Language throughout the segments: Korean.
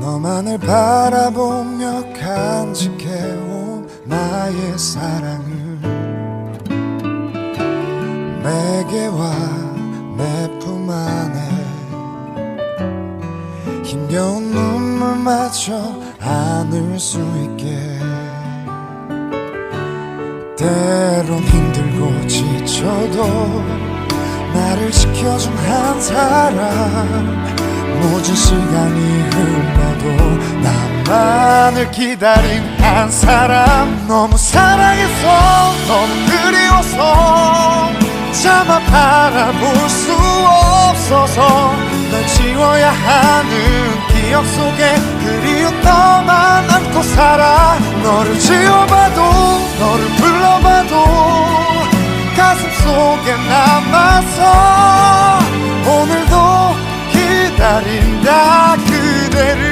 너만을 바라보며 간직해온 나의 사랑을 내게 와 내 품 안에 힘겨운 눈물마저 안을 수 있게 때론 힘들고 지쳐도 나를 지켜준 한 사람 모든 시간이 흘러도 나만을 기다린 한 사람. 너무 사랑해서 너무 그리워서 차마 바라볼 수 없어서 널 지워야 하는 기억 속에 그리운 너만 안고 살아. 너를 지워봐도 너를 기다린다 그대를.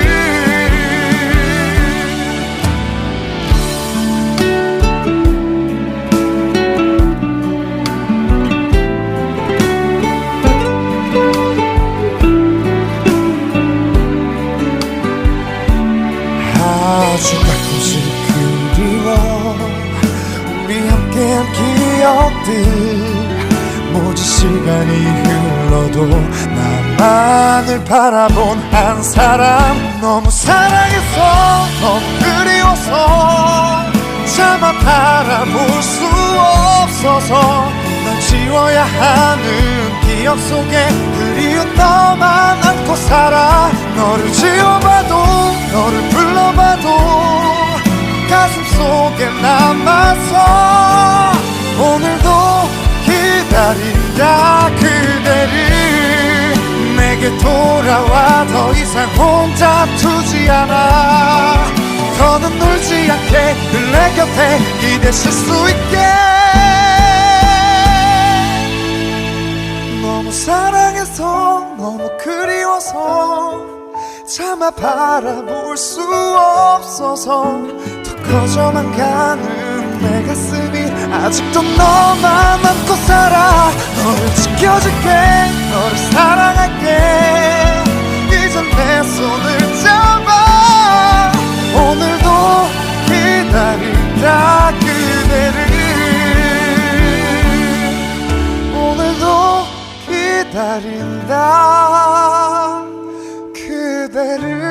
아주 가끔씩 그리워. 우리 함께한 기억들 모든 시간이 흘러도 나만을 바라본 한 사람 너무 사랑해서 너무 그리워서 차마 바라볼 수 없어서 널 지워야 하는 기억 속에 그리운 너만 안고 살아. 너를 지워봐도 너를 불러봐도 가슴 속에 남아서 더 이상 혼자 두지 않아. 더는 놀지 않게 늘 내 곁에 기대실 수 있게. 너무 사랑해서 너무 그리워서 차마 바라볼 수 없어서 더 커져만 가는 내 가슴이 아직도 너만 안고 살아. 너를 지켜줄게 너를 사랑할게 기다린다. 그대를